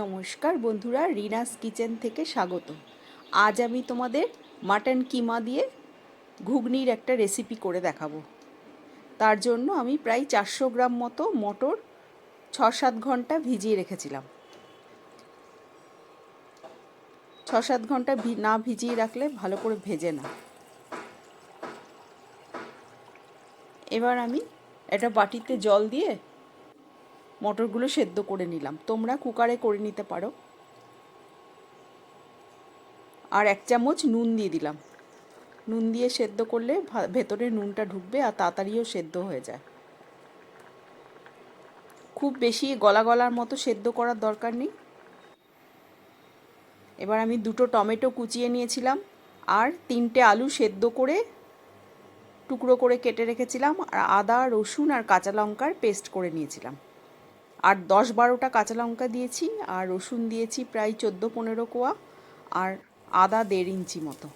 নমস্কার বন্ধুরা, রিনাস কিচেন থেকে স্বাগত। আজ আমি তোমাদের মাটন কিমা দিয়ে ঘুগনির একটা রেসিপি করে দেখাবো। তার জন্য আমি প্রায় চারশো গ্রাম মতো মটর ছ সাত ঘণ্টা ভিজিয়ে রেখেছিলাম। ছ সাত ঘণ্টা না ভিজিয়ে রাখলে ভালো করে ভেজে না। এবার আমি একটা বাটিতে জল দিয়ে মটরগুলো সেদ্ধ করে নিলাম। তোমরা কুকারে করে নিতে পারো। আর এক চামচ নুন দিয়ে দিলাম। নুন দিয়ে সেদ্ধ করলে ভেতরে নুনটা ঢুকবে আর তাড়াতাড়িও সেদ্ধ হয়ে যায়। খুব বেশি গলা গলার মতো সেদ্ধ করার দরকার নেই। এবার আমি দুটো টমেটো কুচিয়ে নিয়েছিলাম আর তিনটে আলু সেদ্ধ করে টুকরো করে কেটে রেখেছিলাম। আর আদা, রসুন আর কাঁচা লঙ্কার পেস্ট করে নিয়েছিলাম। আর দশ, বারোটা কাঁচা লঙ্কা দিয়েছি আর রসুন দিয়েছি প্রায় চোদ্দ, পনেরো কোয়া আর আদা দেড় ইঞ্চি মতো।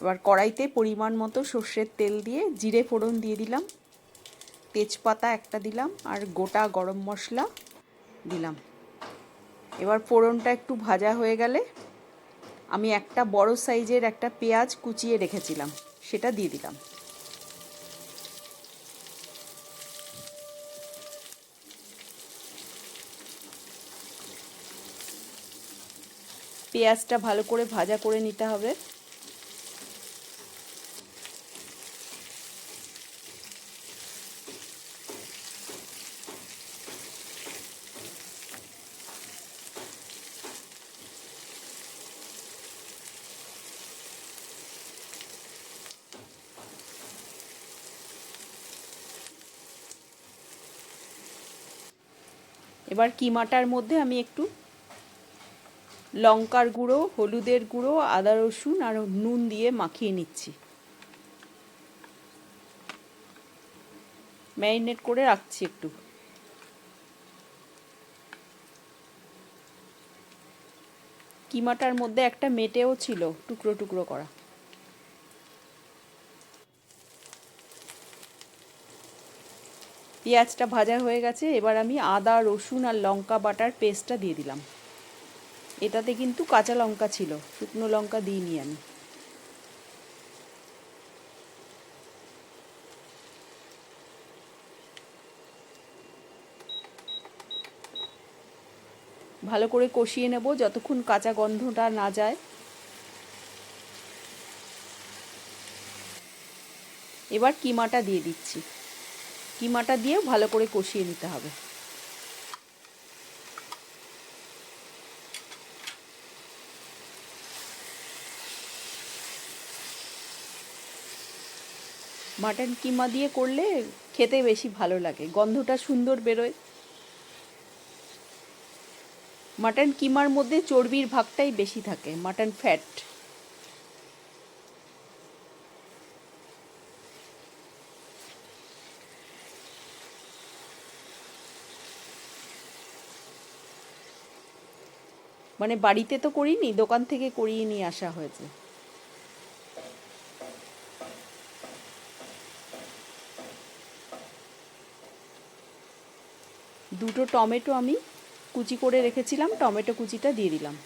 এবার কড়াইতে পরিমাণ মতো সর্ষের তেল দিয়ে জিরে ফোড়ন দিয়ে দিলাম, তেজপাতা একটা দিলাম আর গোটা গরম মশলা দিলাম। এবার ফোড়নটা একটু ভাজা হয়ে গেলে আমি একটা বড় সাইজের একটা পেঁয়াজ কুচিয়ে রেখেছিলাম, সেটা দিয়ে দিলাম। পেঁয়াজটা ভালো করে ভাজা করে নিতে হবে। এবার কিমাটার মধ্যে আমি একটু লঙ্কার গুঁড়ো, হলুদের গুঁড়ো, আদা রসুন আর নুন দিয়ে মাখিয়ে নিচ্ছি। ম্যারিনেট করে রাখছি একটু। কিমাটার মধ্যে একটা মেটেও ছিল, টুকরো টুকরো করা। পেঁয়াজটা ভাজা হয়ে গেছে, এবার আমি আদা, রসুন আর লঙ্কা বাটার পেস্টটা দিয়ে দিলাম। এটাতে কিন্তু কাঁচা লঙ্কা ছিল, শুকনো লঙ্কা দিইনি আমি। ভালো করে কষিয়ে নেব, যতক্ষণ কাঁচা গন্ধটা না যায়। এবার কিমাটা দিয়ে দিচ্ছি। কিমাটা দিয়েও ভালো করে কষিয়ে নিতে হবে। মাটন কিমা দিয়ে করলে খেতে বেশি ভালো লাগে, গন্ধটা সুন্দর বেরোয়। মাটন কিমার মধ্যে চর্বির ভাগটাই বেশি থাকে, মাটন ফ্যাট। মানে বাড়িতে তো করিনি, দোকান থেকে করিয়ে নিয়ে আসা হয়েছে। দুটো টমেটো আমি কুচি করে রেখেছিলাম, টমেটো কুচিটা দিয়ে দিলাম।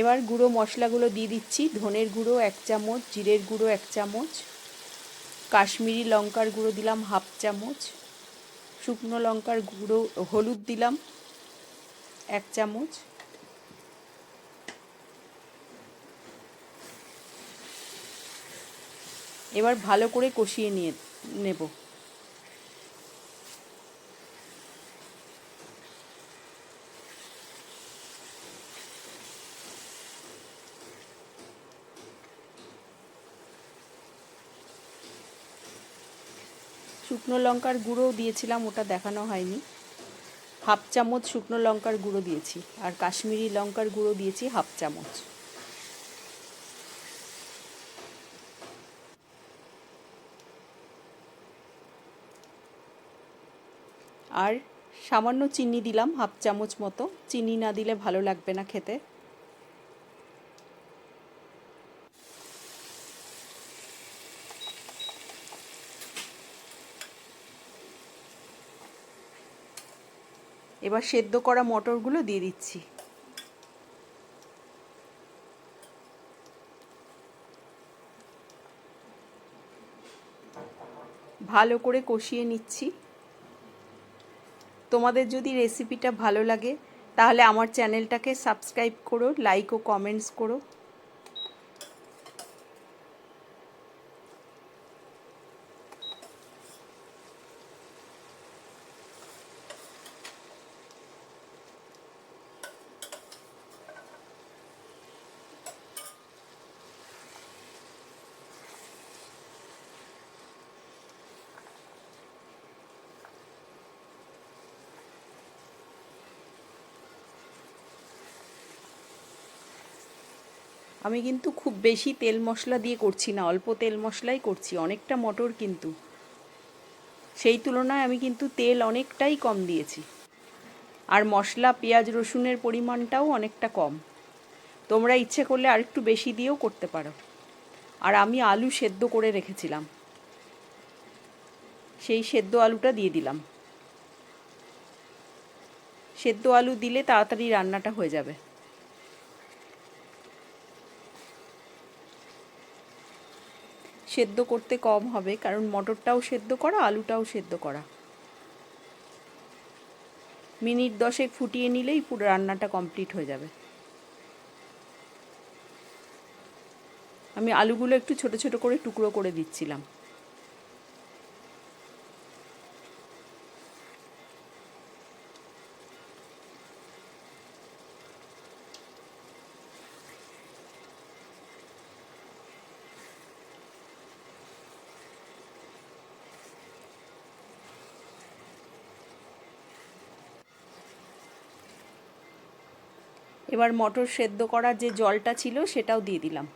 এবার গুঁড়ো মশলাগুলো দিয়ে দিচ্ছি, ধনের গুঁড়ো এক চামচ, জিরের গুঁড়ো এক চামচ, কাশ্মীরি লঙ্কার গুঁড়ো দিলাম হাফ চামচ। শুকনো লঙ্কার গুঁড়ো হলুদ দিলাম এক চামচ। এবার ভালো করে কষিয়ে নিয়ে নেব। শুকনো লঙ্কার গুঁড়োও দিয়েছিলাম, ওটা দেখানো হয়নি। হাফ চামচ শুকনো লঙ্কার গুঁড়ো দিয়েছি, আর কাশ্মীরি লঙ্কার গুঁড়ো দিয়েছি হাফ চামচ। আর সামান্য চিনি দিলাম, হাফ চামচ মতো। চিনি না দিলে ভালো লাগবে না খেতে। এবার সেদ্ধ করা মটরগুলো দিয়ে দিচ্ছি। ভালো করে কষিয়ে নিচ্ছি। তোমাদের যদি রেসিপিটা ভালো লাগে, তাহলে আমার চ্যানেলটাকে সাবস্ক্রাইব করো, লাইক ও কমেন্টস করো। আমি কিন্তু খুব বেশি তেল মশলা দিয়ে করছি না, অল্প তেল মশলাই করছি, অনেকটা মটর কিন্তু। সেই তুলনায় আমি কিন্তু তেল অনেকটাই কম দিয়েছি। আর মশলা, পেঁয়াজ, রসুনের পরিমাণটাও অনেকটা কম। তোমরা ইচ্ছে করলে আরেকটু বেশি দিয়েও করতে পারো। আর আমি আলু সেদ্ধ করে রেখেছিলাম। সেই সেদ্ধ আলুটা দিয়ে দিলাম। সেদ্ধ আলু দিলে তাড়াতাড়ি রান্নাটা হয়ে যাবে। সেদ্ধ করতে কম হবে, কারণ মটরটাও সেদ্ধ করা, আলুটাও সেদ্ধ করা। মিনিট দশেক ফুটিয়ে নিলেই পুরো রান্নাটা কমপ্লিট হয়ে যাবে। আমি আলুগুলো একটু ছোট ছোট করে টুকরো করে দিচ্ছিলাম। এবার মটর সেদ্ধ করার যে জলটা ছিল সেটাও দিয়ে দিলাম।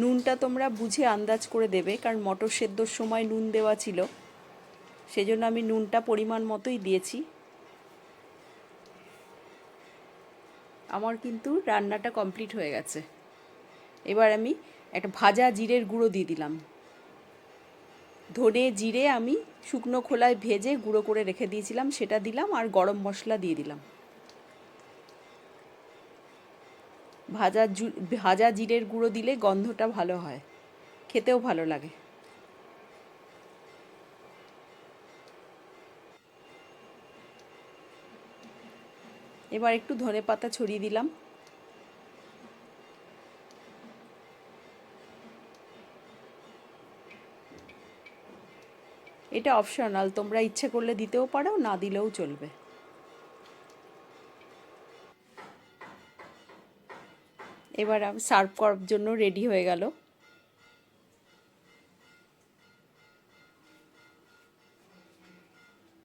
নুনটা তোমরা বুঝে আন্দাজ করে দেবে, কারণ মটর সেদ্ধর সময় নুন দেওয়া ছিল। সেজন্য আমি নুনটা পরিমাণ মতোই দিয়েছি। আমার কিন্তু রান্নাটা কমপ্লিট হয়ে গেছে। এবার আমি একটা ভাজা জিরের গুঁড়ো দিয়ে দিলাম। ধনে জিরে আমি শুকনো খোলায় ভেজে গুঁড়ো করে রেখে দিয়েছিলাম, সেটা দিলাম আর গরম মশলা দিয়ে দিলাম। ভাজা ভাজা জিরের গুঁড়ো দিলে গন্ধটা ভালো হয়, খেতেও ভালো লাগে। এবার একটু ধনে পাতা ছড়িয়ে দিলাম। এটা অপশনাল তোমরা ইচ্ছে করলে দিতেও পারো, না দিলেও চলবে। এবার আমি সার্ভ করার জন্য রেডি হয়ে গেল।